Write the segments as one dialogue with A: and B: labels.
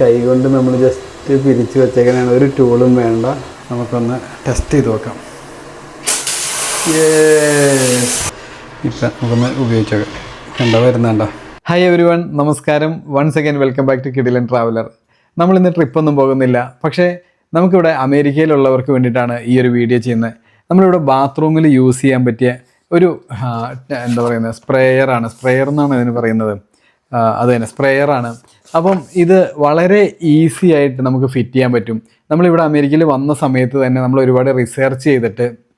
A: കൈ കൊണ്ട് നമ്മൾ ജസ്റ്റ് പിരിച്ചു വെച്ചേക്കാനാണ് ഒരു ടൂളും വേണ്ട. നമുക്കൊന്ന് ടെസ്റ്റ് ചെയ്ത് നോക്കാം. ഇപ്പം നമുക്കൊന്ന് ഉപയോഗിച്ചേക്കാം. കണ്ടോ വരുന്നുണ്ടോ? ഹായ് എവരി വൺ നമസ്കാരം. Once again welcome back to Kidilan traveller നമ്മൾ ഇന്ന് ട്രിപ്പൊന്നും പോകുന്നില്ല. പക്ഷേ നമുക്കിവിടെ അമേരിക്കയിലുള്ളവർക്ക് വേണ്ടിയിട്ടാണ് ഈ ഒരു വീഡിയോ ചെയ്യുന്നത്. നമ്മളിവിടെ ബാത്റൂമിൽ യൂസ് ചെയ്യാൻ പറ്റിയ ഒരു എന്താ പറയുന്നത് സ്പ്രേയറാണ് സ്പ്രേയർ എന്നാണ് ഇതിന് പറയുന്നത്. അത് തന്നെ. സ്പ്രേയറാണ് അപ്പം ഇത് വളരെ ഈസി ആയിട്ട് നമുക്ക് ഫിറ്റ് ചെയ്യാൻ പറ്റും. നമ്മളിവിടെ അമേരിക്കയിൽ വന്ന സമയത്ത് തന്നെ നമ്മൾ ഒരുപാട് റിസർച്ച് ചെയ്തിട്ട്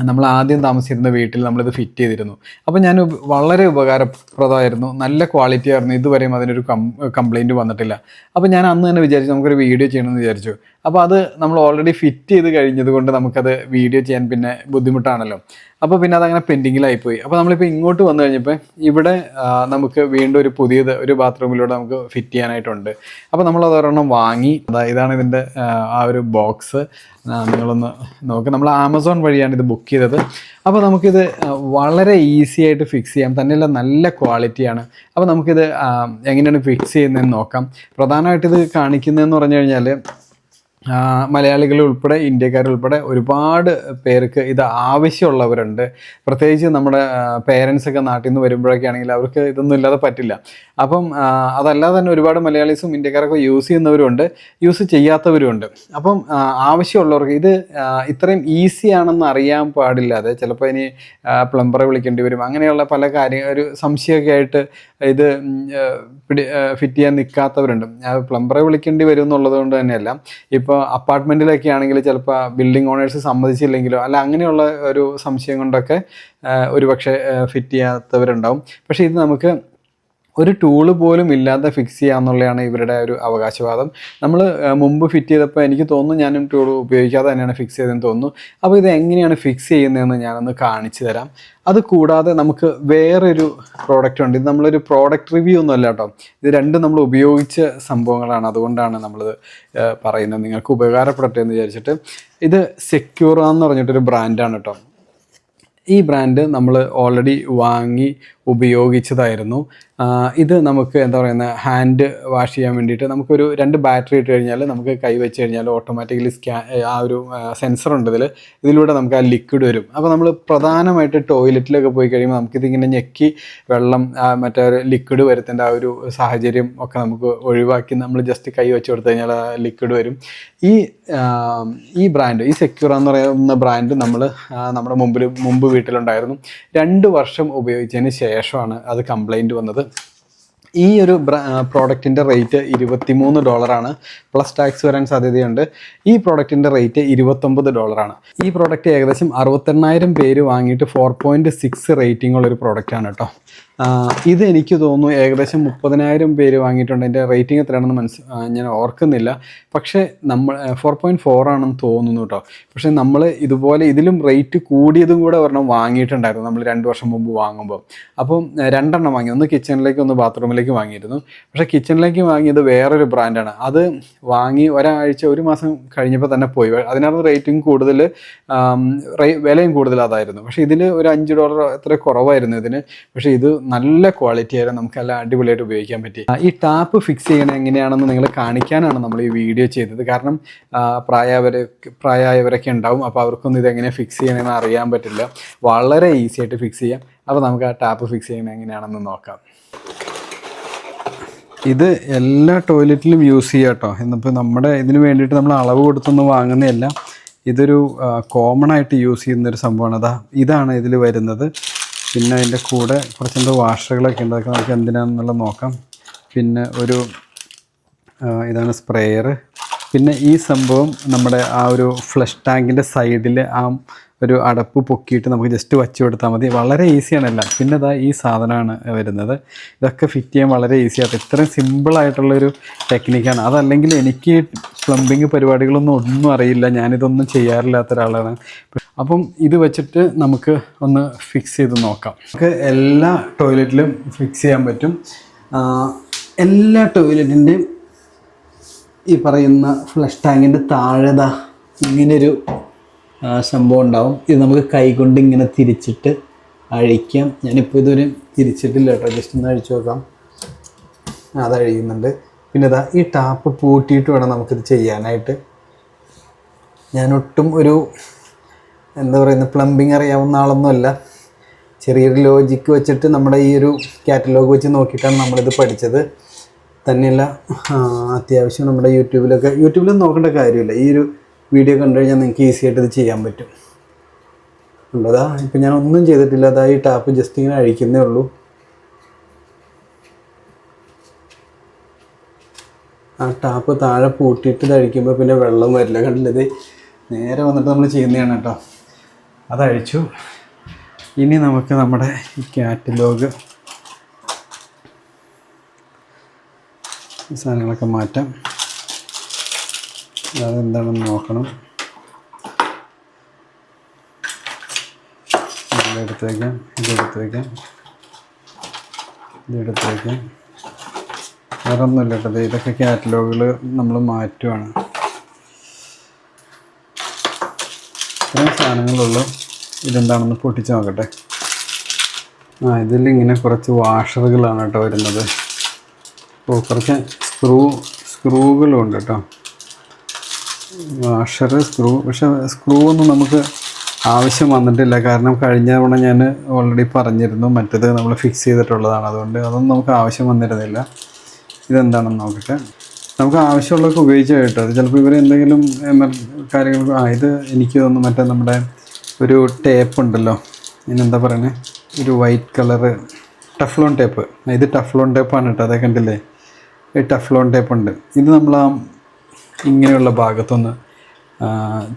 A: നമ്മൾ ആദ്യം താമസിച്ചിരുന്ന വീട്ടിൽ നമ്മളിത് ഫിറ്റ് ചെയ്തിരുന്നു. അപ്പോൾ ഞാൻ വളരെ ഉപകാരപ്രദമായിരുന്നു. നല്ല ക്വാളിറ്റി ആയിരുന്നു. ഇതുവരെയും അതിനൊരു കം കംപ്ലൈന്റ് വന്നിട്ടില്ല. അപ്പോൾ ഞാൻ അന്ന് തന്നെ വിചാരിച്ചു നമുക്കൊരു വീഡിയോ ചെയ്യണമെന്ന് വിചാരിച്ചു. അപ്പോൾ അത് നമ്മൾ ഓൾറെഡി ഫിറ്റ് ചെയ്ത് കഴിഞ്ഞത് കൊണ്ട് നമുക്കത് വീഡിയോ ചെയ്യാൻ പിന്നെ ബുദ്ധിമുട്ടാണല്ലോ. അപ്പോൾ പിന്നെ അതങ്ങനെ പെൻഡിങ്ങിലായിപ്പോയി അപ്പോൾ നമ്മളിപ്പോൾ ഇങ്ങോട്ട് വന്നു കഴിഞ്ഞപ്പോൾ ഇവിടെ നമുക്ക് വീണ്ടും ഒരു പുതിയത് ഒരു ബാത്റൂമിലൂടെ നമുക്ക് ഫിറ്റ് ചെയ്യാനായിട്ടുണ്ട്. അപ്പോൾ നമ്മൾ ഒരെണ്ണം വാങ്ങി. അതാ ഇതാണ് ഇതിന്റെ ആ, ഒരു ബോക്സ് നിങ്ങളൊന്ന് നോക്ക്. നമ്മൾ ആമസോൺ വഴിയാണ് ഇത് ബുക്ക് ചെയ്തത്. അപ്പോൾ നമുക്കിത് വളരെ ഈസി ആയിട്ട് ഫിക്സ് ചെയ്യാം. തന്നെയല്ല നല്ല ക്വാളിറ്റിയാണ് അപ്പോൾ നമുക്കിത് എങ്ങനെയാണ് ഫിക്സ് ചെയ്യുന്നതെന്ന് നോക്കാം. പ്രധാനമായിട്ട് ഇത് കാണിക്കുന്നതെന്ന് പറഞ്ഞു കഴിഞ്ഞാൽ മലയാളികൾ ഉൾപ്പെടെ ഇന്ത്യക്കാരുൾപ്പെടെ ഒരുപാട് പേർക്ക് ഇത് ആവശ്യമുള്ളവരുണ്ട്. പ്രത്യേകിച്ച് നമ്മുടെ പേരൻസ് ഒക്കെ നാട്ടിൽ നിന്ന് വരുമ്പോഴൊക്കെ ആണെങ്കിൽ അവർക്ക് ഇതൊന്നും ഇല്ലാതെ പറ്റില്ല. അപ്പം അതല്ലാതെ തന്നെ ഒരുപാട് മലയാളീസും ഇന്ത്യക്കാരൊക്കെ യൂസ് ചെയ്യുന്നവരുണ്ട് യൂസ് ചെയ്യാത്തവരുമുണ്ട്. അപ്പം ആവശ്യമുള്ളവർക്ക് ഇത് ഇത്രയും ഈസി ആണെന്ന് അറിയാൻ പാടില്ലാതെ ചിലപ്പോൾ ഇനി പ്ലംബറെ വിളിക്കേണ്ടി വരും. അങ്ങനെയുള്ള പല കാര്യങ്ങൾ ഒരു സംശയമൊക്കെ ആയിട്ട് ഇത് പിടി ഫിറ്റ് ചെയ്യാൻ നിൽക്കാത്തവരുണ്ട് പ്ലംബറെ വിളിക്കേണ്ടി വരും എന്നുള്ളത് കൊണ്ട് തന്നെയല്ല. ഇപ്പോൾ അപ്പാർട്ട്മെന്റിലൊക്കെ ആണെങ്കിൽ ചിലപ്പോൾ ബിൽഡിംഗ് ഓണേഴ്സ് സമ്മതിച്ചില്ലെങ്കിലോ അല്ല അങ്ങനെയുള്ള ഒരു സംശയം കൊണ്ടൊക്കെ ഒരുപക്ഷെ ഫിറ്റ് ചെയ്യാത്തവരുണ്ടാവും. പക്ഷേ ഇത് നമുക്ക് ഒരു ടൂൾ പോലും ഇല്ലാതെ ഫിക്സ് ചെയ്യാന്നുള്ളതാണ് ഇവരുടെ ഒരു അവകാശവാദം. നമ്മൾ മുമ്പ് ഫിറ്റ് ചെയ്തപ്പോൾ എനിക്ക് തോന്നുന്നു ഞാനും ടൂൾ ഉപയോഗിക്കാതെ തന്നെയാണ് ഫിക്സ് ചെയ്തതെന്ന് തോന്നുന്നു. അപ്പോൾ ഇത് എങ്ങനെയാണ് ഫിക്സ് ചെയ്യുന്നതെന്ന് ഞാനൊന്ന് കാണിച്ചു തരാം. അത് കൂടാതെ നമുക്ക് വേറൊരു പ്രോഡക്റ്റ് ഉണ്ട്. ഇത് നമ്മളൊരു പ്രോഡക്റ്റ് റിവ്യൂ ഒന്നും അല്ല കേട്ടോ. ഇത് രണ്ടും നമ്മൾ ഉപയോഗിച്ച സംഭവങ്ങളാണ്. അതുകൊണ്ടാണ് നമ്മളിത് പറയുന്നത്. നിങ്ങൾക്ക് ഉപകാരപ്പെടട്ടെ എന്ന് വിചാരിച്ചിട്ട്. ഇത് സെക്യൂറ എന്ന് പറഞ്ഞിട്ടൊരു ബ്രാൻഡാണ് കേട്ടോ. ഈ ബ്രാൻഡ് നമ്മൾ ഓൾറെഡി വാങ്ങി ഉപയോഗിച്ചതായിരുന്നു. ഇത് നമുക്ക് എന്താ പറയുന്ന ഹാൻഡ് വാഷ് ചെയ്യാൻ വേണ്ടിയിട്ട് നമുക്കൊരു രണ്ട് ബാറ്ററി ഇട്ട് കഴിഞ്ഞാൽ നമുക്ക് കൈ വെച്ച് കഴിഞ്ഞാൽ ഓട്ടോമാറ്റിക്കലി സ്കാ ആ ഒരു സെൻസർ ഉണ്ട് ഇതിൽ ഇതിലൂടെ നമുക്ക് ആ ലിക്വിഡ് വരും. അപ്പോൾ നമ്മൾ പ്രധാനമായിട്ട് ടോയ്ലറ്റിലൊക്കെ പോയി കഴിയുമ്പോൾ നമുക്കിതിങ്ങനെ ഞെക്കി വെള്ളം മറ്റേ ലിക്വിഡ് വരുത്തേണ്ട ആ ഒരു സാഹചര്യം ഒക്കെ നമുക്ക് ഒഴിവാക്കി നമ്മൾ ജസ്റ്റ് കൈ വെച്ച് കൊടുത്തു കഴിഞ്ഞാൽ ആ ലിക്വിഡ് വരും. ഈ ഈ ബ്രാൻഡ് ഈ സെക്യൂർ എന്ന് പറയുന്ന ബ്രാൻഡ് നമ്മൾ നമ്മുടെ മുമ്പിൽ മുമ്പ് വീട്ടിലുണ്ടായിരുന്നു. രണ്ട് വർഷം ഉപയോഗിച്ചതിന് ശേഷമാണ് അത് കംപ്ലൈന്റ് വന്നത്. ഈ ഒരു പ്രോഡക്റ്റിന്റെ റേറ്റ് ഇരുപത്തിമൂന്ന് ഡോളറാണ് പ്ലസ് ടാക്സ് വരാൻ സാധ്യതയുണ്ട്. ഈ പ്രോഡക്റ്റിന്റെ റേറ്റ് ഇരുപത്തൊമ്പത് ഡോളറാണ് ഈ പ്രോഡക്റ്റ് ഏകദേശം അറുപത്തെണ്ണായിരം പേര് വാങ്ങിയിട്ട് ഫോർ പോയിന്റ് സിക്സ് റേറ്റിംഗ് ഉള്ളൊരു പ്രോഡക്റ്റാണ് കേട്ടോ ഇത് എനിക്ക് തോന്നുന്നു ഏകദേശം മുപ്പതിനായിരം പേര് വാങ്ങിയിട്ടുണ്ട്. എന്റെ റേറ്റിംഗ് എത്രയാണെന്ന് മനസ്സ് ഞാൻ ഓർക്കുന്നില്ല. പക്ഷേ നമ്മൾ ഫോർ പോയിന്റ് ഫോർ ആണെന്ന് തോന്നുന്നു കേട്ടോ. പക്ഷേ നമ്മൾ ഇതുപോലെ ഇതിലും റേറ്റ് കൂടിയതും കൂടെ ഒരെണ്ണം വാങ്ങിയിട്ടുണ്ടായിരുന്നു നമ്മൾ രണ്ട് വർഷം മുമ്പ് വാങ്ങുമ്പോൾ അപ്പം രണ്ടെണ്ണം വാങ്ങി. ഒന്ന് കിച്ചണിലേക്ക് ഒന്ന് ബാത്റൂമിലേക്ക് വാങ്ങിയിരുന്നു. പക്ഷേ കിച്ചണിലേക്ക് വാങ്ങിയത് വേറൊരു ബ്രാൻഡാണ് അത് വാങ്ങി ഒരാഴ്ച ഒരു മാസം കഴിഞ്ഞപ്പോൾ തന്നെ പോയി. അതിനകത്ത് റേറ്റിംഗ് കൂടുതൽ വിലയും കൂടുതൽ അതായിരുന്നു. പക്ഷേ ഇതിൽ ഒരു അഞ്ച് ഡോളർ എത്ര കുറവായിരുന്നു ഇതിന്. പക്ഷേ ഇത് നല്ല ക്വാളിറ്റി ആയിരുന്നു. നമുക്ക് നല്ല അടിപൊളിയായിട്ട് ഉപയോഗിക്കാൻ പറ്റി. ഈ ടാപ്പ് ഫിക്സ് ചെയ്യണത് എങ്ങനെയാണെന്ന് നിങ്ങൾ കാണിക്കാനാണ് നമ്മൾ ഈ വീഡിയോ ചെയ്തത്. കാരണം പ്രായവരെ പ്രായമായവരൊക്കെ ഉണ്ടാവും. അപ്പോൾ അവർക്കൊന്നും ഇതെങ്ങനെ ഫിക്സ് ചെയ്യണമെന്ന് അറിയാൻ പറ്റില്ല. വളരെ ഈസി ആയിട്ട് ഫിക്സ് ചെയ്യാം. അപ്പോൾ നമുക്ക് ആ ടാപ്പ് ഫിക്സ് ചെയ്യണത് എങ്ങനെയാണെന്ന് നോക്കാം. ഇത് എല്ലാ ടോയ്ലറ്റിലും യൂസ് ചെയ്യാം കേട്ടോ. എന്നിപ്പോൾ നമ്മുടെ ഇതിന് വേണ്ടിയിട്ട് നമ്മൾ അളവ് കൊടുത്തൊന്നും വാങ്ങുന്നതല്ല. ഇതൊരു കോമൺ ആയിട്ട് യൂസ് ചെയ്യുന്നൊരു സംഭവമാണ്. അതാ ഇതാണ് ഇതിൽ വരുന്നത്. പിന്നെ അതിന്റെ കൂടെ കുറച്ച് എന്തോ വാഷറുകളൊക്കെ ഉണ്ട്. അതൊക്കെ നമുക്ക് എന്തിനാണെന്നുള്ളത് നോക്കാം. പിന്നെ ഒരു ഇതാണ് സ്പ്രേയർ. പിന്നെ ഈ സംഭവം നമ്മുടെ ആ ഒരു ഫ്ലഷ് ടാങ്കിന്റെ സൈഡിൽ ആ ഒരു അടപ്പ് പൊക്കിയിട്ട് നമുക്ക് ജസ്റ്റ് വച്ച് കൊടുത്താൽ മതി. വളരെ ഈസിയാണ് പിന്നെ ഇതാ ഈ സാധനമാണ് വരുന്നത്. ഇതൊക്കെ ഫിറ്റ് ചെയ്യാൻ വളരെ ഈസിയാണ് ഇത്രയും സിമ്പിളായിട്ടുള്ളൊരു ടെക്നിക്കാണ് അതല്ലെങ്കിൽ എനിക്ക് പ്ലംബിങ് പരിപാടികളൊന്നും ഒന്നും അറിയില്ല. ഞാനിതൊന്നും ചെയ്യാറില്ലാത്ത ഒരാളാണ്. അപ്പം ഇത് വെച്ചിട്ട് നമുക്ക് ഒന്ന് ഫിക്സ് ചെയ്ത് നോക്കാം. നമുക്ക് എല്ലാ ടോയ്ലറ്റിലും ഫിക്സ് ചെയ്യാൻ പറ്റും. എല്ലാ ടോയ്ലറ്റിന്റെയും ഈ പറയുന്ന ഫ്ലഷ് ടാങ്കിന്റെ താഴെതാ ഇങ്ങനൊരു സംഭവം ഉണ്ടാവും. ഇത് നമുക്ക് കൈകൊണ്ട് ഇങ്ങനെ തിരിച്ചിട്ട് അഴിക്കാം. ഞാനിപ്പോൾ ഇതുവരെ തിരിച്ചിട്ടില്ല കേട്ടോ. ജസ്റ്റ് ഒന്ന് അഴിച്ചു നോക്കാം. അത് അഴിയുന്നുണ്ട്. പിന്നെ ഇതാ ഈ ടാപ്പ് പൂട്ടിയിട്ട് വേണം നമുക്കിത് ചെയ്യാനായിട്ട്. ഞാനൊട്ടും ഒരു എന്താ പറയുന്നത് പ്ലംബിങ് അറിയാവുന്ന ആളൊന്നുമല്ല. ചെറിയൊരു ലോജിക്ക് വെച്ചിട്ട് നമ്മുടെ ഈ ഒരു കാറ്റലോഗ് വെച്ച് നോക്കിയിട്ടാണ് നമ്മളിത് പഠിച്ചത്. തന്നെയല്ല അത്യാവശ്യം നമ്മുടെ യൂട്യൂബിലൊക്കെ യൂട്യൂബിൽ നോക്കേണ്ട കാര്യമില്ല. ഈ ഒരു വീഡിയോ കണ്ടു കഴിഞ്ഞാൽ നിങ്ങൾക്ക് ഈസി ആയിട്ട് ഇത് ചെയ്യാൻ പറ്റും. ഉണ്ടതാ ഇപ്പം ഞാൻ ഒന്നും ചെയ്തിട്ടില്ല. അതാ ഈ ടാപ്പ് ജസ്റ്റ് ഇങ്ങനെ അഴിക്കുന്നേ ഉള്ളൂ. ആ ടാപ്പ് താഴെ പൂട്ടിയിട്ട് ഇത് അഴിക്കുമ്പോൾ പിന്നെ വെള്ളം വരില്ല. കണ്ടില്ലേ നേരെ വന്നിട്ട് നമ്മൾ ചെയ്യുന്നതാണ് കേട്ടോ. അതഴിച്ചു. ഇനി നമുക്ക് നമ്മുടെ ഈ കാറ്റലോഗ് സാധനങ്ങളൊക്കെ മാറ്റാം. അതെന്താണെന്ന് നോക്കണം. ഇതെടുത്ത് വയ്ക്കാം ഇതെടുത്ത് വയ്ക്കാം ഇതെടുത്ത് വയ്ക്കാം വേറെ ഒന്നുമില്ല കേട്ടോ. ദേ ഇതൊക്കെ കാറ്റലോഗുകൾ നമ്മൾ മാറ്റുവാണ്. ഇത്രയും സാധനങ്ങളുള്ളൂ ഇതെന്താണെന്ന് പൊട്ടിച്ച് നോക്കട്ടെ. ആ ഇതിൽ ഇങ്ങനെ കുറച്ച് വാഷറുകളാണ് കേട്ടോ വരുന്നത്. ഓ കുറച്ച് സ്ക്രൂ സ്ക്രൂകളും ഉണ്ട് കേട്ടോ. വാഷർ സ്ക്രൂ പക്ഷെ സ്ക്രൂ ഒന്നും നമുക്ക് ആവശ്യം വന്നിട്ടില്ല. കാരണം കഴിഞ്ഞ തവണ ഞാൻ ഓൾറെഡി പറഞ്ഞിരുന്നു മറ്റേത് നമ്മൾ ഫിക്സ് ചെയ്തിട്ടുള്ളതാണ്. അതുകൊണ്ട് അതൊന്നും നമുക്ക് ആവശ്യം വന്നിരുന്നില്ല. ഇതെന്താണെന്ന് നോക്കട്ടെ. നമുക്ക് ആവശ്യമുള്ളതൊക്കെ ഉപയോഗിച്ച് കേട്ടോ. അത് ചിലപ്പോൾ ഇവർ എന്തെങ്കിലും കാര്യങ്ങൾ ആ ഇത് എനിക്ക് തോന്നുന്നു മറ്റേ നമ്മുടെ ഒരു ടേപ്പ് ഉണ്ടല്ലോ. ഇതിനെന്താ പറയുന്നത് ഒരു വൈറ്റ് കളറ് ടഫ്ലോൺ ടേപ്പ് ഇത് ടഫ്ലോൺ ടേപ്പാണ് കേട്ടോ. അതേ കണ്ടില്ലേ? ഈ ടഫ്ലോൺ ടേപ്പ് ഉണ്ട്. ഇത് നമ്മൾ ആ ഇങ്ങനെയുള്ള ഭാഗത്തൊന്ന്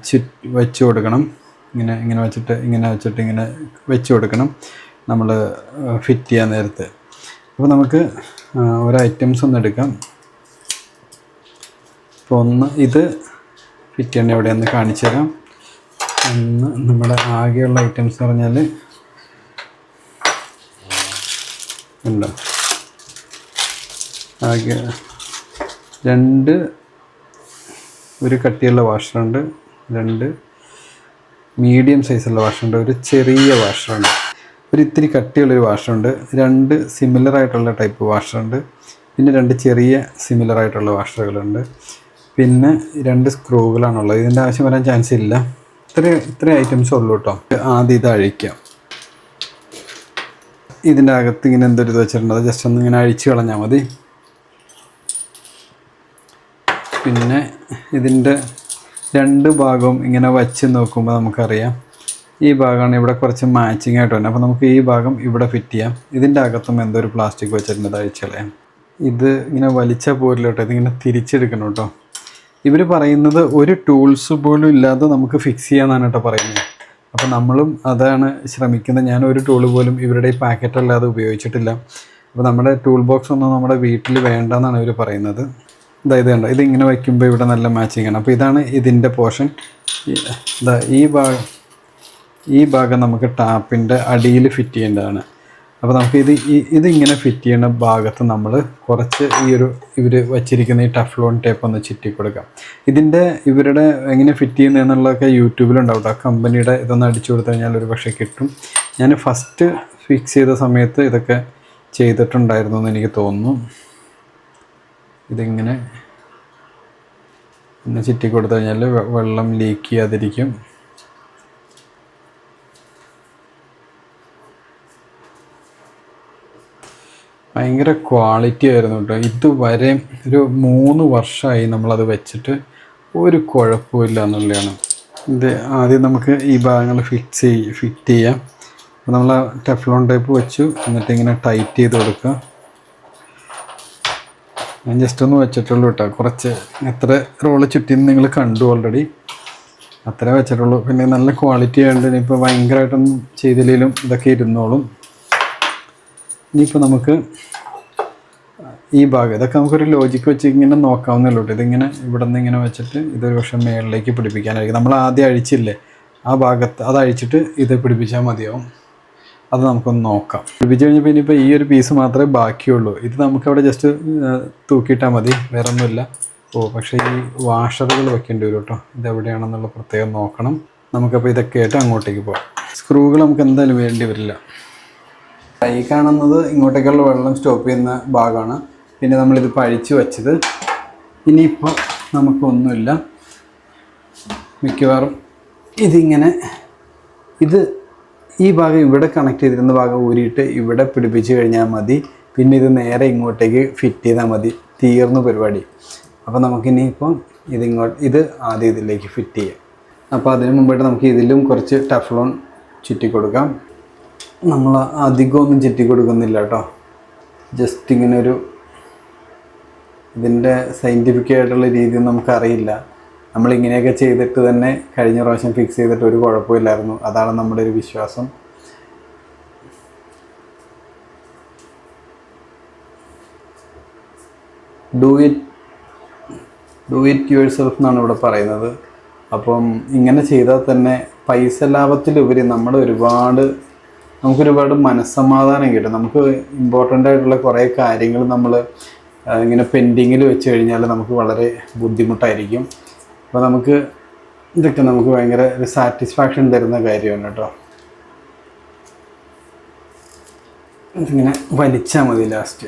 A: ചു വെച്ച് കൊടുക്കണം. ഇങ്ങനെ ഇങ്ങനെ വെച്ചിട്ട് ഇങ്ങനെ വെച്ചിട്ട് ഇങ്ങനെ വെച്ച് കൊടുക്കണം. നമ്മൾ ഫിറ്റ് ചെയ്യാൻ നേരത്തെ. അപ്പോൾ നമുക്ക് ഒരു ഐറ്റംസ് ഒന്ന് എടുക്കാം. അപ്പോൾ ഒന്ന് ഇത് ഫിറ്റ് ചെയ്യണ എവിടെയെന്ന് കാണിച്ചു തരാം ഒന്ന് നമ്മുടെ ആകെയുള്ള ഐറ്റംസ് പറഞ്ഞാൽ ഉണ്ടോ? ആകെ രണ്ട് ഒരു കട്ടിയുള്ള വാഷറുണ്ട് രണ്ട് മീഡിയം സൈസുള്ള വാഷറുണ്ട് ഒരു ചെറിയ വാഷറുണ്ട് ഒരു ഇത്തിരി കട്ടിയുള്ളൊരു വാഷറുണ്ട് രണ്ട് സിമിലർ ആയിട്ടുള്ള ടൈപ്പ് വാഷറുണ്ട് പിന്നെ രണ്ട് ചെറിയ സിമിലർ ആയിട്ടുള്ള വാഷറുകളുണ്ട് പിന്നെ രണ്ട് സ്ക്രൂകളാണുള്ളത് ഇതിന്റെ ആവശ്യം വരാൻ ചാൻസ് ഇല്ല. ഇത്ര ഇത്ര ഐറ്റംസ് ഉള്ളൂ കേട്ടോ ആദ്യം ഇത് അഴിക്കാം. ഇതിന്റെ അകത്ത് ഇങ്ങനെ എന്തൊരു ഇത് വെച്ചിട്ടുണ്ട്. ജസ്റ്റ് ഒന്ന് ഇങ്ങനെ അഴിച്ച് കളഞ്ഞാൽ മതി. പിന്നെ ഇതിന്റെ രണ്ട് ഭാഗവും ഇങ്ങനെ വച്ച് നോക്കുമ്പോൾ നമുക്കറിയാം. ഈ ഭാഗമാണ് ഇവിടെ കുറച്ച് മാച്ചിങ് ആയിട്ട് വരുന്നത്. അപ്പോൾ നമുക്ക് ഈ ഭാഗം ഇവിടെ ഫിറ്റ് ചെയ്യാം. ഇതിന്റെ അകത്തും എന്തോ ഒരു പ്ലാസ്റ്റിക് വെച്ചിട്ടുണ്ട്. അത് അഴിച്ച് കളയാം. ഇത് ഇങ്ങനെ വലിച്ച പോരില്ല ഇതിങ്ങനെ തിരിച്ചെടുക്കണം കേട്ടോ ഇവർ പറയുന്നത് ഒരു ടൂൾസ് പോലും ഇല്ലാതെ നമുക്ക് ഫിക്സ് ചെയ്യാന്നാണ് കേട്ടോ പറയുന്നത്. അപ്പോൾ നമ്മളും അതാണ് ശ്രമിക്കുന്നത്. ഞാൻ ഒരു ടൂൾ പോലും ഇവരുടെ ഈ പാക്കറ്റ് അല്ലാതെ ഉപയോഗിച്ചിട്ടില്ല. അപ്പോൾ നമ്മുടെ ടൂൾ ബോക്സ് ഒന്നും നമ്മുടെ വീട്ടിൽ വേണ്ടെന്നാണ് ഇവർ പറയുന്നത്. ഇതായത് കണ്ടോ? ഇത് ഇങ്ങനെ വയ്ക്കുമ്പോൾ ഇവിടെ നല്ല മാച്ചിങ് ആണ്. അപ്പോൾ ഇതാണ് ഇതിന്റെ പോർഷൻ ഈ ഭാഗം ഈ ഭാഗം നമുക്ക് ടാപ്പിന്റെ അടിയിൽ ഫിറ്റ് ചെയ്യേണ്ടതാണ്. അപ്പോൾ നമുക്ക് ഇത് ഇതിങ്ങനെ ഫിറ്റ് ചെയ്യുന്ന ഭാഗത്ത് നമ്മൾ കുറച്ച് ഈ ഒരു ഇവർ വച്ചിരിക്കുന്ന ഈ ടഫ്ലോൺ ടേപ്പ് ഒന്ന് ചുറ്റി കൊടുക്കാം. ഇതിന്റെ ഇവരുടെ എങ്ങനെ ഫിറ്റ് ചെയ്യുന്നതെന്നുള്ളതൊക്കെ യൂട്യൂബിലുണ്ടാവും ആ കമ്പനിയുടെ ഇതൊന്ന് അടിച്ചു കൊടുത്തു കഴിഞ്ഞാൽ ഒരു പക്ഷേ കിട്ടും. ഞാൻ ഫസ്റ്റ് ഫിക്സ് ചെയ്ത സമയത്ത് ഇതൊക്കെ ചെയ്തിട്ടുണ്ടായിരുന്നു എന്ന് എനിക്ക് തോന്നുന്നു. ഇതിങ്ങനെ ഒന്ന് ചുറ്റി കൊടുത്തു കഴിഞ്ഞാൽ വെള്ളം ലീക്ക് ചെയ്യാതിരിക്കും. ഭയങ്കര ക്വാളിറ്റി ആയിരുന്നു കേട്ടോ ഇതുവരെ ഒരു മൂന്ന് വർഷമായി നമ്മളത് വെച്ചിട്ട് ഒരു കുഴപ്പമില്ല എന്നുള്ളതാണ്. ഇത് ആദ്യം നമുക്ക് ഈ ഭാഗങ്ങൾ ഫിക്സ് ചെയ് ഫിറ്റ് ചെയ്യാം. അപ്പോൾ നമ്മൾ ടെഫ്ലോൺ ടൈപ്പ് വെച്ചു. എന്നിട്ട് ഇങ്ങനെ ടൈറ്റ് ചെയ്ത് കൊടുക്കുക. ഞാൻ ജസ്റ്റ് ഒന്ന് വെച്ചിട്ടുള്ളൂ കേട്ടോ കുറച്ച് എത്ര റോൾ ചുറ്റിന്ന് നിങ്ങൾ കണ്ടു ഓൾറെഡി അത്രേ വെച്ചിട്ടുള്ളൂ. പിന്നെ നല്ല ക്വാളിറ്റി ആയതുകൊണ്ട് ഇനിയിപ്പോൾ ഭയങ്കരമായിട്ടൊന്നും ചെയ്തില്ലെങ്കിലും ഇതൊക്കെ ഇരുന്നോളും. ഇനിയിപ്പോൾ നമുക്ക് ഈ ഭാഗം ഇതൊക്കെ നമുക്കൊരു ലോജിക്ക് വെച്ച് ഇങ്ങനെ നോക്കാവുന്നേ ഉള്ളൂ. ഇതിങ്ങനെ ഇവിടെ നിന്ന് ഇങ്ങനെ വെച്ചിട്ട് ഇതൊരു പക്ഷേ മേളിലേക്ക് പിടിപ്പിക്കാനായിരിക്കും. നമ്മൾ ആദ്യം അഴിച്ചില്ലേ ആ ഭാഗത്ത് അത് അഴിച്ചിട്ട് ഇത് പിടിപ്പിച്ചാൽ മതിയാവും. അത് നമുക്കൊന്ന് നോക്കാം. പിടിപ്പിച്ച് കഴിഞ്ഞപ്പോൾ ഇനിയിപ്പോൾ ഈ ഒരു പീസ് മാത്രമേ ബാക്കിയുള്ളൂ. ഇത് നമുക്കവിടെ ജസ്റ്റ് തൂക്കിയിട്ടാൽ മതി. വേറെ ഒന്നുമില്ല ഓ പക്ഷേ ഈ വാഷറുകൾ വെക്കേണ്ടി വരും കേട്ടോ. ഇതെവിടെയാണെന്നുള്ള പ്രത്യേകം നോക്കണം. നമുക്കപ്പോൾ ഇതൊക്കെ ആയിട്ട് അങ്ങോട്ടേക്ക് പോകാം സ്ക്രൂകൾ നമുക്ക് എന്തായാലും വേണ്ടി വരില്ല. ഈ കാണുന്നത് ഇങ്ങോട്ടേക്കുള്ള വെള്ളം സ്റ്റോപ്പ് ചെയ്യുന്ന ഭാഗമാണ്. പിന്നെ നമ്മളിത് പഴിച്ചു വെച്ചത്. ഇനിയിപ്പോൾ നമുക്കൊന്നുമില്ല. മിക്കവാറും ഇതിങ്ങനെ ഇത് ഈ ഭാഗം ഇവിടെ കണക്ട് ചെയ്തിരുന്ന ഭാഗം ഊരിയിട്ട് ഇവിടെ പിടിപ്പിച്ച് കഴിഞ്ഞാൽ മതി. പിന്നെ ഇത് നേരെ ഇങ്ങോട്ടേക്ക് ഫിറ്റ് ചെയ്താൽ മതി. തീർന്നു പരിപാടി. അപ്പോൾ നമുക്കിനിയിപ്പം ഇതിങ്ങോട്ട് ഇത് ആദ്യം ഇതിലേക്ക് ഫിറ്റ് ചെയ്യാം. അപ്പോൾ അതിന് മുമ്പായിട്ട് നമുക്ക് ഇതിലും കുറച്ച് ടഫ്ലോൺ ചുറ്റി കൊടുക്കാം നമ്മൾ അധികമൊന്നും ചുറ്റി കൊടുക്കുന്നില്ല കേട്ടോ. ജസ്റ്റ് ഇങ്ങനെ ഒരു ഇതിന്റെ സയന്റിഫിക് ആയിട്ടുള്ള രീതി നമുക്കറിയില്ല. നമ്മളിങ്ങനെയൊക്കെ ചെയ്തിട്ട് തന്നെ കഴിഞ്ഞ പ്രാവശ്യം ഫിക്സ് ചെയ്തിട്ട് ഒരു കുഴപ്പമില്ലായിരുന്നു. അതാണ് നമ്മുടെ ഒരു വിശ്വാസം. Do it do it yourself എന്നാണ് ഇവിടെ പറയുന്നത്. അപ്പം ഇങ്ങനെ ചെയ്താൽ തന്നെ പൈസ ലാഭത്തിലുപരി നമ്മൾ ഒരുപാട് നമുക്കൊരുപാട് മനസ്സമാധാനം കിട്ടും. നമുക്ക് ഇമ്പോർട്ടന്റ് ആയിട്ടുള്ള കുറേ കാര്യങ്ങൾ നമ്മൾ ഇങ്ങനെ പെൻഡിങ്ങിൽ വെച്ച് കഴിഞ്ഞാൽ നമുക്ക് വളരെ ബുദ്ധിമുട്ടായിരിക്കും. അപ്പോൾ നമുക്ക് ഇതൊക്കെ നമുക്ക് ഭയങ്കര ഒരു സാറ്റിസ്ഫാക്ഷൻ തരുന്ന കാര്യമാണ് കേട്ടോ. ഇതിങ്ങനെ വലിച്ചാൽ മതി ലാസ്റ്റ്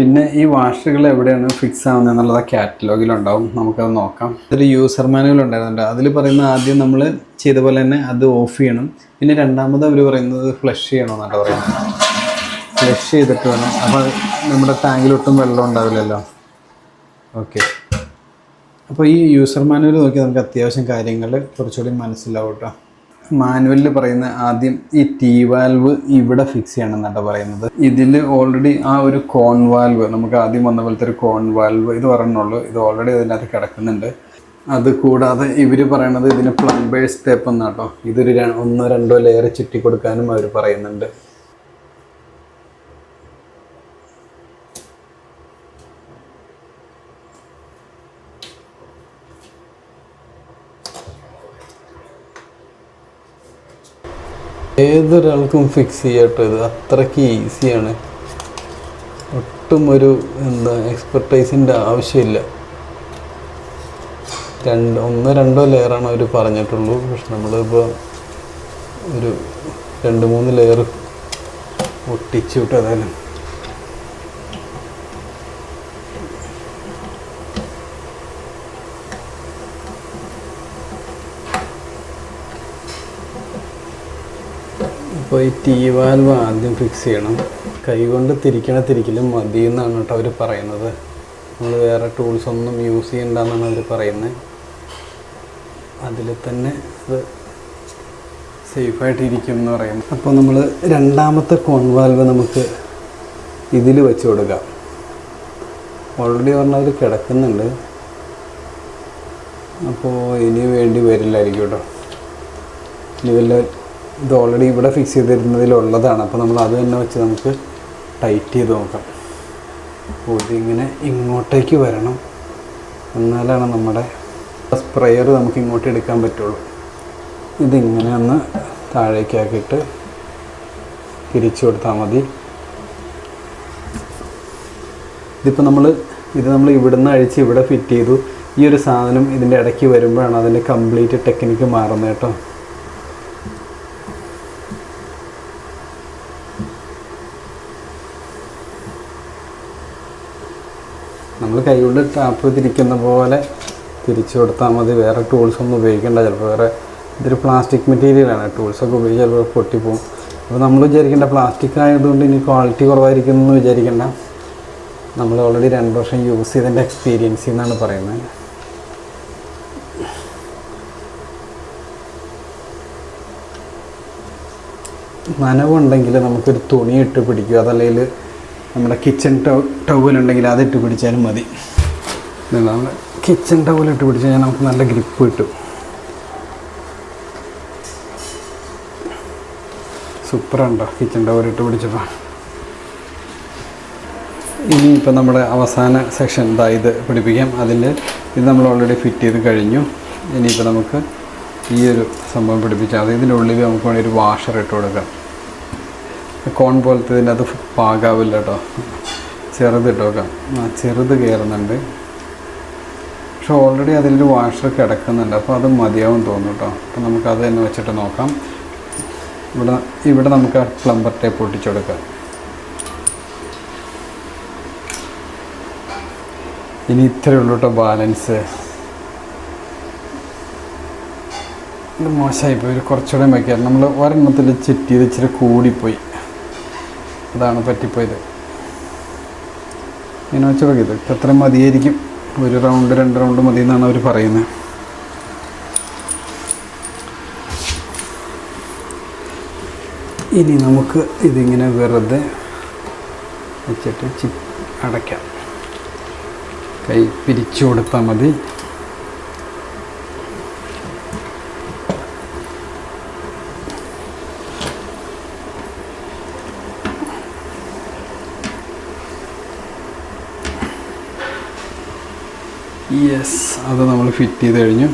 A: പിന്നെ ഈ വാഷുകൾ എവിടെയാണ് ഫിക്സ് ആവുന്നത് എന്നുള്ളത് കാറ്റലോഗിലുണ്ടാവും നമുക്കത് നോക്കാം. അതൊരു യൂസർ മാനുവൽ ഉണ്ടായിരുന്നുണ്ട് അതിൽ പറയുന്ന ആദ്യം നമ്മൾ ചെയ്ത പോലെ തന്നെ അത് ഓഫ് ചെയ്യണം. പിന്നെ രണ്ടാമത് അവർ പറയുന്നത് ഫ്ലഷ് ചെയ്യണം ചെയ്യണമെന്നാണ് പറയുന്നത്. ഫ്ലഷ് ചെയ്തിട്ട് വേണം. അപ്പോൾ നമ്മുടെ ടാങ്കിലൊട്ടും വെള്ളം ഉണ്ടാവില്ലല്ലോ. ഓക്കെ അപ്പോൾ ഈ യൂസർ മാനുവൽ നോക്കി നമുക്ക് അത്യാവശ്യം കാര്യങ്ങൾ കുറച്ചുകൂടി മനസ്സിലാവും കേട്ടോ. മാനുവലിൽ പറയുന്ന ആദ്യം ഈ ടീ വാൽവ് ഇവിടെ ഫിക്സ് ചെയ്യണം എന്നാണ് പറയുന്നത്. ഇതിൽ ഓൾറെഡി ആ ഒരു കോൺ വാൽവ് നമുക്ക് ആദ്യം വന്ന പോലത്തെ ഒരു കോൺ വാൽവ് ഇത് പറഞ്ഞുള്ളൂ ഇത് ഓൾറെഡി അതിനകത്ത് കിടക്കുന്നുണ്ട്. അത് കൂടാതെ ഇവർ പറയണത് ഇതിന് പ്ലംബേഴ്സ് സ്റ്റെപ്പ് എന്നാട്ടോ. ഇതൊരു ഒന്നോ രണ്ടോ ലെയർ ചുറ്റി കൊടുക്കാനും അവർ പറയുന്നുണ്ട്. ഏതൊരാൾക്കും ഫിക്സ് ചെയ്യട്ടെ ഇത് അത്രയ്ക്ക് ഈസിയാണ് ഒട്ടും ഒരു എന്താ എക്സ്പെർട്ടൈസിന്റെ ആവശ്യമില്ല. രണ്ട് ഒന്നോ രണ്ടോ ലെയറാണ് അവർ പറഞ്ഞിട്ടുള്ളൂ. പക്ഷെ നമ്മളിപ്പോൾ ഒരു രണ്ട് മൂന്ന് ലെയർ ഒട്ടിച്ചു വിട്ട് അപ്പോൾ ഈ ടി വാൽവ് ആദ്യം ഫിക്സ് ചെയ്യണം. കൈകൊണ്ട് തിരിക്കണ തിരിക്കലും മതി എന്നാണ് കേട്ടോ അവർ പറയുന്നത്. നമ്മൾ വേറെ ടൂൾസ് ഒന്നും യൂസ് ചെയ്യണ്ടെന്നാണ് അവർ പറയുന്നത്. അതിൽ തന്നെ അത് സേഫായിട്ട് ഇരിക്കും എന്ന് പറയുന്നു അപ്പോൾ നമ്മൾ രണ്ടാമത്തെ കോൺ വാൽവ് നമുക്ക് ഇതിൽ വെച്ച് കൊടുക്കാം. ഓൾറെഡി പറഞ്ഞാൽ കിടക്കുന്നുണ്ട്. അപ്പോൾ ഇനി വേണ്ടി വരില്ലായിരിക്കും കേട്ടോ. ഇനി വല്ല ഇത് ഓൾറെഡി ഇവിടെ ഫിക്സ് ചെയ്തിരുന്നതിലുള്ളതാണ്. അപ്പോൾ നമ്മൾ അത് തന്നെ വെച്ച് നമുക്ക് ടൈറ്റ് ചെയ്ത് നോക്കാം. അപ്പോൾ ഇതിങ്ങനെ ഇങ്ങോട്ടേക്ക് വരണം. എന്നാലാണ് നമ്മുടെ സ്പ്രെയർ നമുക്ക് ഇങ്ങോട്ട് എടുക്കാൻ പറ്റുള്ളൂ. ഇതിങ്ങനെ ഒന്ന് താഴേക്കാക്കിയിട്ട് തിരിച്ചു കൊടുത്താൽ മതി. ഇതിപ്പോൾ നമ്മൾ ഇത് നമ്മൾ ഇവിടുന്ന് അഴിച്ച് ഇവിടെ ഫിറ്റ് ചെയ്തു. ഈ ഒരു സാധനം ഇതിന്റെ ഇടയ്ക്ക് വരുമ്പോഴാണ് അതിന്റെ കംപ്ലീറ്റ് ടെക്നിക്ക് മാറുന്നത് കേട്ടോ നമ്മൾ കൈകൊണ്ട് ടാപ്പ് തിരിക്കുന്ന പോലെ തിരിച്ചു കൊടുത്താൽ മതി. വേറെ ടൂൾസ് ഒന്നും ഉപയോഗിക്കേണ്ട. ചിലപ്പോൾ വേറെ ഇതൊരു പ്ലാസ്റ്റിക് മെറ്റീരിയലാണ് ടൂൾസൊക്കെ ഉപയോഗിച്ച് ചിലപ്പോൾ പൊട്ടിപ്പോവും. അപ്പോൾ നമ്മൾ വിചാരിക്കേണ്ട പ്ലാസ്റ്റിക് ആയതുകൊണ്ട് ഇനി ക്വാളിറ്റി കുറവായിരിക്കും എന്ന് വിചാരിക്കേണ്ട. നമ്മൾ ഓൾറെഡി രണ്ട് വർഷം യൂസ് ചെയ്തതിന്റെ എക്സ്പീരിയൻസ് എന്നാണ് പറയുന്നത്. നനവുണ്ടെങ്കിൽ നമുക്കൊരു തുണി ഇട്ട് പിടിക്കുക. അതല്ലെങ്കിൽ നമ്മുടെ കിച്ചൺ ടവലുണ്ടെങ്കിൽ അതിട്ട് പിടിച്ചാലും മതി. നമ്മൾ കിച്ചൺ ടവൽ ഇട്ട് പിടിച്ചു കഴിഞ്ഞാൽ നമുക്ക് നല്ല ഗ്രിപ്പ് കിട്ടും. സൂപ്പറുണ്ടോ കിച്ചൺ ടവൽ ഇട്ട് പിടിച്ചപ്പോൾ. ഇനിയിപ്പോൾ നമ്മുടെ അവസാന സെക്ഷൻ ഇതാ ഇത് പിടിപ്പിക്കാം. അതിൽ ഇത് നമ്മൾ ഓൾറെഡി ഫിറ്റ് ചെയ്ത് കഴിഞ്ഞു. ഇനിയിപ്പോൾ നമുക്ക് ഈ ഒരു സംഭവം പിടിപ്പിച്ചാൽ അത് ഉള്ളിൽ നമുക്ക് വേണമെങ്കിൽ ഒരു വാഷർ ഇട്ട് കൊടുക്കാം. കോൺ പോലത്തെ ഇതിന്റെ അത് പാകാവില്ല കേട്ടോ. ചെറുത് ഇട്ട് നോക്കാം ആ ചെറുത് കയറുന്നുണ്ട്. പക്ഷെ ഓൾറെഡി അതിലൊരു വാഷർ കിടക്കുന്നുണ്ട്. അപ്പോൾ അത് മതിയാവും തോന്നും കേട്ടോ. അപ്പോൾ നമുക്കത് തന്നെ വെച്ചിട്ട് നോക്കാം. ഇവിടെ ഇവിടെ നമുക്ക് ആ പ്ലംബർ ടേപ്പ് ഒട്ടിച്ചെടുക്കാം ഇനി ഇത്രയേ ഉള്ളൂ കേട്ടോ ബാലൻസ് ഇത് മോശമായിപ്പോയി. ഒരു കുറച്ചുകൂടെ വയ്ക്കാം നമ്മൾ ഒരെണ്ണത്തിൽ ചിറ്റിയത് ഇച്ചിരി കൂടിപ്പോയി. അതാണ് പറ്റിപ്പോയത്. ഇങ്ങനെ വെച്ച് നോക്കിയത് എത്ര മതിയായിരിക്കും? ഒരു റൗണ്ട് രണ്ട് റൗണ്ട് മതി എന്നാണ് അവർ പറയുന്നത്. ഇനി നമുക്ക് ഇതിങ്ങനെ വെറുതെ വെച്ചിട്ട് ചി അടയ്ക്കാം. കൈ പിരിച്ചു കൊടുത്താൽ മതി. യെസ് അത് നമ്മൾ ഫിറ്റ് ചെയ്ത് കഴിഞ്ഞു.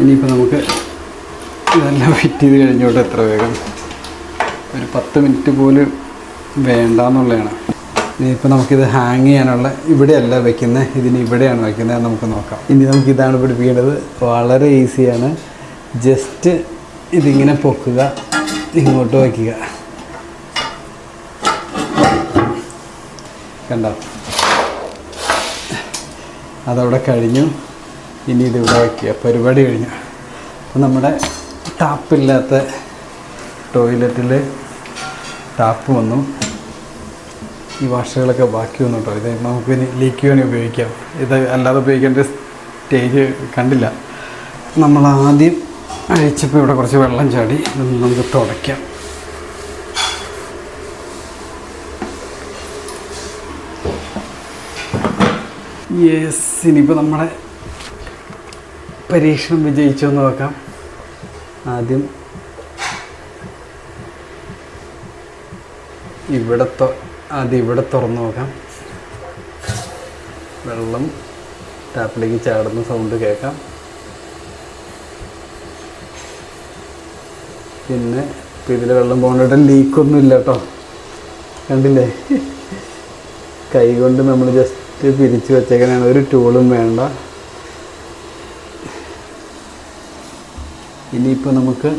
A: ഇനിയിപ്പോൾ നമുക്ക് ഇതെല്ലാം ഫിറ്റ് ചെയ്ത് കഴിഞ്ഞോട്ട് എത്ര വേഗം. ഒരു പത്ത് മിനിറ്റ് പോലും വേണ്ട എന്നുള്ളതാണ് ഇനിയിപ്പോൾ നമുക്കിത് ഹാങ് ചെയ്യാനുള്ള ഇവിടെയല്ല വെക്കുന്നത് ഇതിന് ഇവിടെയാണ് വെക്കുന്നത് നമുക്ക് നോക്കാം. ഇനി നമുക്ക് ഇതാണ് പിടിപ്പിക്കേണ്ടത്. വളരെ ഈസിയാണ് ജസ്റ്റ് ഇതിങ്ങനെ പൊക്കുക ഇങ്ങോട്ട് വയ്ക്കുക. കണ്ടോ? അതവിടെ കഴിഞ്ഞു. ഇനി ഇതിവിടെ വയ്ക്കുക. പരിപാടി കഴിഞ്ഞു. അപ്പം നമ്മുടെ ടാപ്പില്ലാത്ത ടോയ്ലറ്റിൽ ടാപ്പ് വന്നു. ഈ വാഷുകളൊക്കെ ബാക്കി വന്നു കേട്ടോ. ഇത് നമുക്ക് ഇനി ലീക്ക് വേണി ഉപയോഗിക്കാം. ഇത് അല്ലാതെ ഉപയോഗിക്കേണ്ട സ്റ്റേജ് കണ്ടില്ല. നമ്മൾ ആദ്യം അഴിച്ചപ്പോൾ ഇവിടെ കുറച്ച് വെള്ളം ചാടി. നമുക്ക് തുടയ്ക്കാം. യെസ് ഇനിയിപ്പോൾ നമ്മുടെ പരീക്ഷണം വിജയിച്ചോ എന്ന് നോക്കാം. ആദ്യം ഇവിടെ ആദ്യം ഇവിടെ തുറന്നു നോക്കാം. വെള്ളം ടാപ്പിലേക്ക് ചാടുന്ന സൗണ്ട് കേൾക്കാം. പിന്നെ ഇപ്പം ഇതിൽ വെള്ളം പോകേണ്ട ലീക്കൊന്നും ഇല്ല കേട്ടോ. കണ്ടില്ലേ? കൈ കൊണ്ട് നമ്മൾ ജസ്റ്റ് പിരിച്ചു വെച്ചേക്കാനാണ് ഒരു ടൂളും വേണ്ട. ഇനിയിപ്പോൾ നമുക്ക്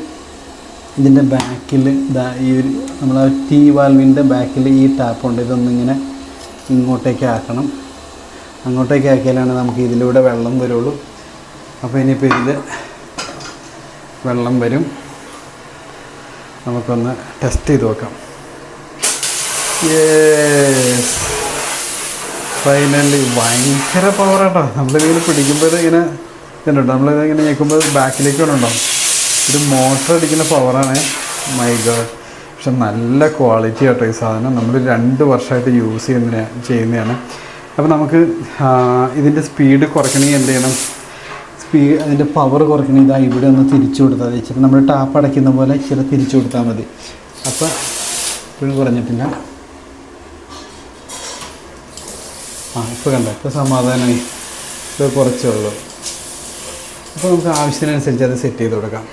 A: ഇതിന്റെ ബാക്കിൽ ഇതാ ഈ ഒരു നമ്മൾ ആ ടീ വാൽവിന്റെ ബാക്കിൽ ഈ ടാപ്പ് ഉണ്ട്. ഇതൊന്നിങ്ങനെ ഇങ്ങോട്ടേക്ക് ആക്കണം. അങ്ങോട്ടേക്ക് ആക്കിയാലാണ് നമുക്ക് ഇതിലൂടെ വെള്ളം വരുള്ളൂ. അപ്പോൾ ഇനിയിപ്പോൾ ഇതിൽ വെള്ളം വരും. നമുക്കൊന്ന് ടെസ്റ്റ് ചെയ്ത് നോക്കാം. ഫൈനലി ഭയങ്കര പവർ പവറാട്ടോ നമ്മളിങ്ങനെ പിടിക്കുമ്പോൾ ഇങ്ങനെ ഇതുണ്ട്? നമ്മളിത് ഇങ്ങനെ ഞെക്കുമ്പോൾ ബാക്കിലേക്ക് വേണമുണ്ടോ ഒരു മോട്ടർ അടിക്കുന്ന പവറാണ് മൈ ഗോഡ് പക്ഷെ നല്ല ക്വാളിറ്റി ആട്ടോ ഈ സാധനം. നമ്മൾ രണ്ട് വർഷമായിട്ട് യൂസ് ചെയ്യുന്ന ചെയ്യുന്നതാണ്. അപ്പോൾ നമുക്ക് ഇതിന്റെ സ്പീഡ് കുറയ്ക്കണമെങ്കിൽ എന്ത് ചെയ്യണം? സ്പീഡ് അതിന്റെ പവർ കുറയ്ക്കണമെങ്കിൽ ഇതാ ഇവിടെ ഒന്ന് തിരിച്ചു കൊടുത്താൽ മതി. ചിലപ്പോൾ നമ്മൾ ടാപ്പ് അടയ്ക്കുന്ന പോലെ ചില തിരിച്ചു കൊടുത്താൽ മതി. അപ്പോൾ ഇപ്പോഴും കുറഞ്ഞിട്ടില്ല. ആ ഇപ്പോൾ കണ്ട? ഇപ്പോൾ സമാധാനമായി ഇപ്പോൾ കുറച്ചേ ഉള്ളൂ. അപ്പോൾ നമുക്ക് ആവശ്യത്തിനനുസരിച്ച് അത് സെറ്റ് ചെയ്ത് കൊടുക്കാം.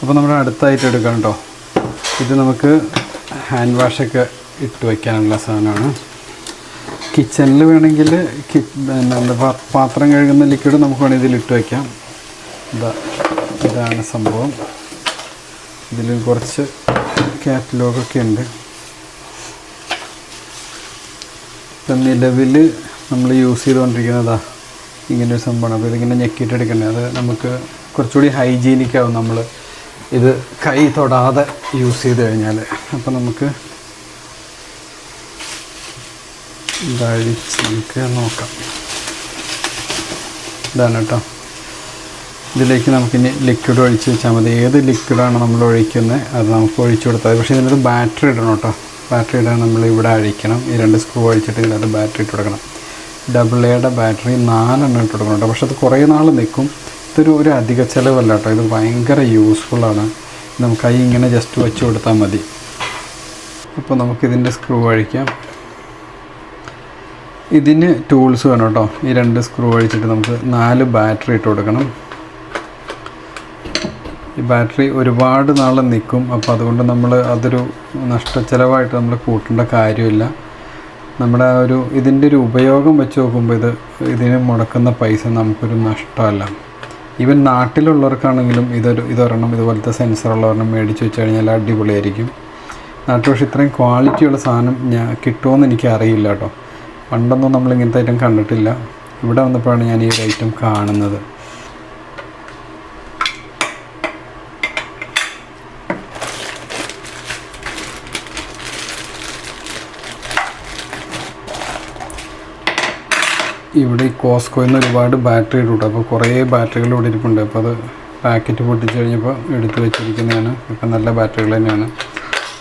A: അപ്പോൾ നമ്മൾ അടുത്തായിട്ട് എടുക്കാം കേട്ടോ ഇത് നമുക്ക് ഹാൻഡ് വാഷൊക്കെ ഇട്ട് വയ്ക്കാനുള്ള സാധനമാണ്. കിച്ചണിൽ വേണമെങ്കിൽ പാത്രം കഴുകുന്ന ലിക്വിഡ് നമുക്ക് വേണമെങ്കിൽ ഇതിൽ ഇട്ട് വയ്ക്കാം ഇതാ ഇതാണ് സംഭവം. ഇതിൽ കുറച്ച് കാറ്റലോഗൊക്കെ ഉണ്ട്. ഇപ്പം നിലവിൽ നമ്മൾ യൂസ് ചെയ്തുകൊണ്ടിരിക്കുന്നതാ ഇങ്ങനെ ഒരു സംഭവമാണ്. അപ്പോൾ ഇതിങ്ങനെ ഞെക്കിയിട്ടെടുക്കണേ അത് നമുക്ക് കുറച്ചുകൂടി ഹൈജീനിക് ആവും നമ്മൾ. ഇത് കൈ തൊടാതെ യൂസ് ചെയ്ത് കഴിഞ്ഞാൽ അപ്പോൾ നമുക്ക് ഇതഴിച്ച് നമുക്ക് നോക്കാം. ഇതാണ് കേട്ടോ. ഇതിലേക്ക് നമുക്കിനി ലിക്വിഡ് ഒഴിച്ച് വെച്ചാൽ മതി. ഏത് ലിക്വിഡാണ് നമ്മൾ ഒഴിക്കുന്നത് അത് നമുക്ക് ഒഴിച്ചു കൊടുത്താൽ പക്ഷേ ഇതിനൊരു ബാറ്ററി ഇടണം കേട്ടോ. ബാറ്ററി ഇടാൻ നമ്മൾ ഇവിടെ അഴിക്കണം. ഈ രണ്ട് സ്ക്രൂ അഴിച്ചിട്ട് ഇതിനകത്ത് ബാറ്ററി ഇട്ട് കൊടുക്കണം. ഡബിൾ എയുടെ ബാറ്ററി നാലെണ്ണം ഇട്ട് കൊടുക്കണം പക്ഷെ അത് കുറേ നാൾ നിൽക്കും. ഇതൊരു ഒരു അധിക ചിലവല്ല കേട്ടോ ഇത് ഭയങ്കര യൂസ്ഫുള്ളാണ് നമുക്ക് കൈ ഇങ്ങനെ ജസ്റ്റ് വെച്ച് കൊടുത്താൽ മതി. അപ്പോൾ നമുക്കിതിന്റെ സ്ക്രൂ അഴിക്കാം. ഇതിന് ടൂൾസ് വേണം കേട്ടോ ഈ രണ്ട് സ്ക്രൂ അഴിച്ചിട്ട് നമുക്ക് നാല് ബാറ്ററി ഇട്ട് കൊടുക്കണം. ഈ ബാറ്ററി ഒരുപാട് നാൾ നിൽക്കും അപ്പോൾ അതുകൊണ്ട് നമ്മൾ അതൊരു നഷ്ടച്ചെലവായിട്ട് നമ്മൾ കൂട്ടേണ്ട കാര്യമില്ല. നമ്മുടെ ആ ഒരു ഇതിന്റെ ഒരു ഉപയോഗം വെച്ച് നോക്കുമ്പോൾ ഇത് ഇതിന് മുടക്കുന്ന പൈസ നമുക്കൊരു നഷ്ടമല്ല. ഈവൻ നാട്ടിലുള്ളവർക്കാണെങ്കിലും ഇതൊരു ഇതൊരെണ്ണം ഇതുപോലത്തെ സെൻസർ ഉള്ളവരെണ്ണം മേടിച്ച് വെച്ച് കഴിഞ്ഞാൽ അടിപൊളിയായിരിക്കും. നാട്ടു പക്ഷേ ഇത്രയും ക്വാളിറ്റിയുള്ള സാധനം ഞാൻ കിട്ടുമെന്ന് എനിക്ക് അറിയില്ല കേട്ടോ. പണ്ടൊന്നും നമ്മൾ ഇങ്ങനത്തെ ഐറ്റം കണ്ടിട്ടില്ല. ഇവിടെ വന്നപ്പോഴാണ് ഞാൻ ഈ ഒരു ഐറ്റം കാണുന്നത്. ഇവിടെ ഈ കോസ്കോയിൽ നിന്ന് ഒരുപാട് ബാറ്ററി ഇടും അപ്പോൾ കുറേ ബാറ്ററികൾ ഇവിടെ ഇരിപ്പുണ്ട്. അപ്പോൾ അത് പാക്കറ്റ് പൊട്ടിച്ച് കഴിഞ്ഞപ്പോൾ എടുത്ത് വെച്ചിരിക്കുന്നതാണ്. ഇപ്പം നല്ല ബാറ്ററികൾ തന്നെയാണ്.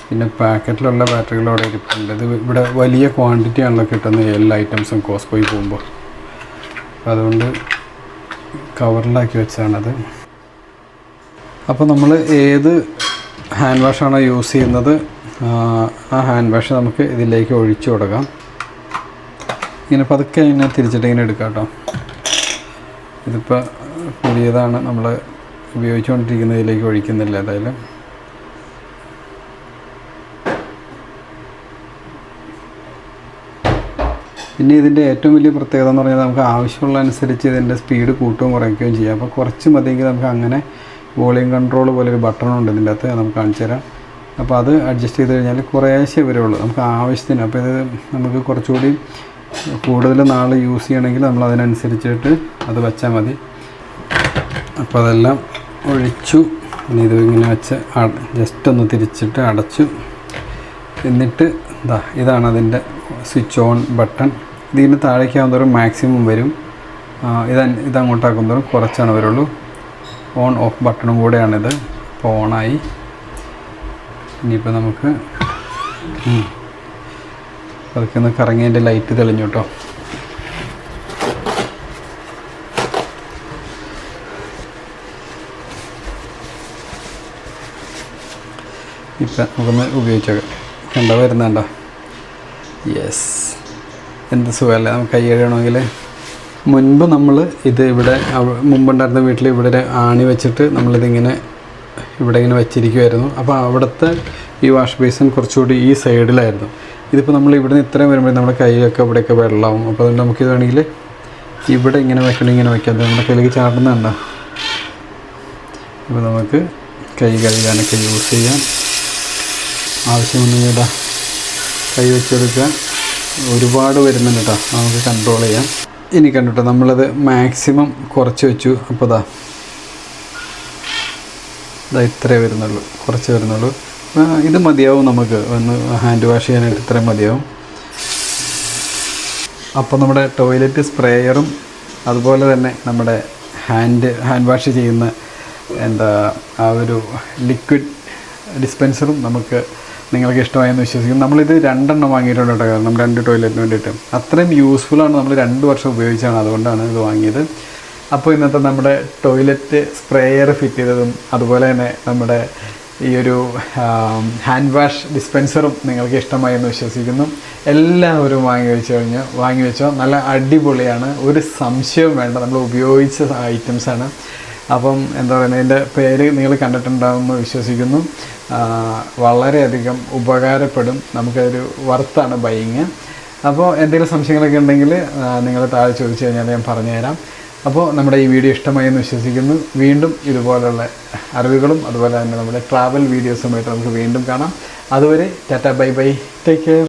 A: പിന്നെ പാക്കറ്റിലുള്ള ബാറ്ററികൾ അവിടെ ഇരിപ്പുണ്ട്. ഇത് ഇവിടെ വലിയ ക്വാണ്ടിറ്റി ആണല്ലോ കിട്ടുന്നത് എല്ലാ ഐറ്റംസും കോസ്കോയിൽ പോകുമ്പോൾ. അതുകൊണ്ട് കവറിലാക്കി വെച്ചാണത് അപ്പോൾ നമ്മൾ ഏത് ഹാൻഡ് വാഷാണോ യൂസ് ചെയ്യുന്നത്? ആ ഹാൻഡ് വാഷ് നമുക്ക് ഇതിലേക്ക് ഒഴിച്ചു കൊടുക്കാം. ഇങ്ങനെ പതുക്കെ ഇങ്ങനെ തിരിച്ചിട്ട് ഇങ്ങനെ എടുക്കാം കേട്ടോ. ഇതിപ്പോൾ പുതിയതാണ് നമ്മൾ ഉപയോഗിച്ചുകൊണ്ടിരിക്കുന്നതിലേക്ക് ഒഴിക്കുന്നില്ല ഏതായാലും. പിന്നെ ഇതിന്റെ ഏറ്റവും വലിയ പ്രത്യേകത എന്ന് പറഞ്ഞാൽ നമുക്ക് ആവശ്യമുള്ള അനുസരിച്ച് ഇതിന്റെ സ്പീഡ് കൂട്ടുകയും കുറയ്ക്കുകയും ചെയ്യാം. അപ്പോൾ കുറച്ച് മതിയെങ്കിൽ നമുക്ക് അങ്ങനെ വോളിയം കൺട്രോൾ പോലെ ഒരു ബട്ടണുണ്ട് ഇതിന്റെ അകത്ത് നമുക്ക് കാണിച്ചു തരാം. അപ്പോൾ അത് അഡ്ജസ്റ്റ് ചെയ്ത് കഴിഞ്ഞാൽ കുറേശ്ശേ വരുള്ളൂ. നമുക്ക് ആവശ്യത്തിന്. അപ്പോൾ ഇത് നമുക്ക് കുറച്ചുകൂടി കൂടുതൽ നാൾ യൂസ് ചെയ്യണമെങ്കിൽ നമ്മൾ അതിനനുസരിച്ചിട്ട് അത് വെച്ചാൽ മതി. അപ്പോൾ അതെല്ലാം ഒഴിച്ചു. ഇനി ഇത് ഇങ്ങനെ വെച്ച് ജസ്റ്റ് ഒന്ന് തിരിച്ചിട്ട് അടച്ചു. എന്നിട്ട് ഇതാ ഇതാണ് അതിന്റെ സ്വിച്ച് ഓൺ ബട്ടൺ ഇതിന് താഴേക്കാവുന്നതോറും മാക്സിമം വരും. ഇത് ഇതങ്ങോട്ടാക്കുന്നതോറും കുറച്ചാണ് വരുള്ളൂ. ഓൺ ഓഫ് ബട്ടണും കൂടെയാണിത്. അപ്പോൾ ഓണായി ഇനിയിപ്പോൾ നമുക്ക്. അതൊക്കെ ഒന്ന് കറങ്ങി അതിന്റെ ലൈറ്റ് തെളിഞ്ഞു കേട്ടോ ഇപ്പം നമുക്കൊന്ന് ഉപയോഗിച്ചേക്കാം കണ്ടോ വരുന്നുണ്ടോ? യെസ് എന്ത് സുഖമല്ലേ? നമുക്ക് കൈ കഴുകണമെങ്കിൽ മുൻപ് നമ്മൾ ഇത് ഇവിടെ മുമ്പുണ്ടായിരുന്ന വീട്ടിൽ ഇവിടെ ആണി വെച്ചിട്ട് നമ്മളിതിങ്ങനെ ഇവിടെ ഇങ്ങനെ വെച്ചിരിക്കുമായിരുന്നു അപ്പോൾ അവിടുത്തെ ഈ വാഷ് ബേസിൻ കുറച്ചുകൂടി ഈ സൈഡിലായിരുന്നു ഇതിപ്പോൾ നമ്മൾ ഇവിടുന്ന് ഇത്രയും വരുമ്പോൾ നമ്മുടെ കൈയൊക്കെ ഇവിടെയൊക്കെ വെള്ളമാവും. അപ്പോൾ അതുകൊണ്ട് നമുക്കിത് വേണമെങ്കിൽ ഇവിടെ ഇങ്ങനെ വെക്കണം ഇങ്ങനെ വയ്ക്കാം നമ്മുടെ കയ്യിലേക്ക് ചാടുന്നുണ്ടോ ഇപ്പോൾ നമുക്ക് കൈ കഴുകാനൊക്കെ യൂസ് ചെയ്യാം ആവശ്യമൊന്നും ഇതാ കൈ വെച്ചെടുക്കുക ഒരുപാട് വരുന്നുണ്ട് കേട്ടോ. നമുക്ക് കൺട്രോൾ ചെയ്യാം. ഇനി കണ്ടിട്ടോ നമ്മളത് മാക്സിമം കുറച്ച് വെച്ചു. അപ്പോൾ ഇതാ ഇതാ ഇത്രേ വരുന്നുള്ളൂ കുറച്ച് വരുന്നുള്ളൂ. ഇത് മതിയാവും നമുക്ക്. ഒന്ന് ഹാൻഡ് വാഷ് ചെയ്യാനായിട്ട് ഇത്രയും മതിയാവും. അപ്പോൾ നമ്മുടെ ടോയ്ലറ്റ് സ്പ്രേയറും അതുപോലെ തന്നെ നമ്മുടെ ഹാൻഡ് ഹാൻഡ് വാഷ് ചെയ്യുന്ന എന്താ ആ ഒരു ലിക്വിഡ് ഡിസ്പെൻസറും നമുക്ക് നിങ്ങൾക്ക് ഇഷ്ടമായെന്ന് വിശ്വസിക്കും നമ്മളിത് രണ്ടെണ്ണം വാങ്ങിയിട്ടുണ്ട് കേട്ടോ കാരണം രണ്ട് ടോയ്ലറ്റിന് വേണ്ടിയിട്ട്. അത്രയും യൂസ്ഫുള്ളാണ് നമ്മൾ രണ്ട് വർഷം ഉപയോഗിച്ചാണ് അതുകൊണ്ടാണ് ഇത് വാങ്ങിയത്. അപ്പോൾ ഇന്നത്തെ നമ്മുടെ ടോയ്ലറ്റ് സ്പ്രേയർ ഫിറ്റ് ചെയ്തതും അതുപോലെ തന്നെ നമ്മുടെ ഈ ഒരു ഹാൻഡ് വാഷ് ഡിസ്പെൻസറും നിങ്ങൾക്ക് ഇഷ്ടമായി എന്ന് വിശ്വസിക്കുന്നു. എല്ലാവരും വാങ്ങി വെച്ച് കഴിഞ്ഞ് വാങ്ങി വെച്ചോ നല്ല അടിപൊളിയാണ്. ഒരു സംശയവും വേണ്ട നമ്മൾ ഉപയോഗിച്ച ഐറ്റംസാണ് അപ്പം എന്താ പറയുക ഇതിന്റെ പേര് നിങ്ങൾ കണ്ടിട്ടുണ്ടാവുമെന്ന് വിശ്വസിക്കുന്നു. വളരെയധികം ഉപകാരപ്പെടും. നമുക്കൊരു വർത്താണ് ബൈങ് അപ്പോൾ എന്തെങ്കിലും സംശയങ്ങളൊക്കെ ഉണ്ടെങ്കിൽ നിങ്ങൾ താഴെ ചോദിച്ചു കഴിഞ്ഞാൽ ഞാൻ പറഞ്ഞുതരാം. അപ്പോൾ നമ്മുടെ ഈ വീഡിയോ ഇഷ്ടമായി എന്ന് വിശ്വസിക്കുന്നു. വീണ്ടും ഇതുപോലുള്ള അറിവുകളും അതുപോലെ തന്നെ നമ്മുടെ ട്രാവൽ വീഡിയോസുമായിട്ട് നമുക്ക് വീണ്ടും കാണാം. അതുവരെ tata bye bye. Take care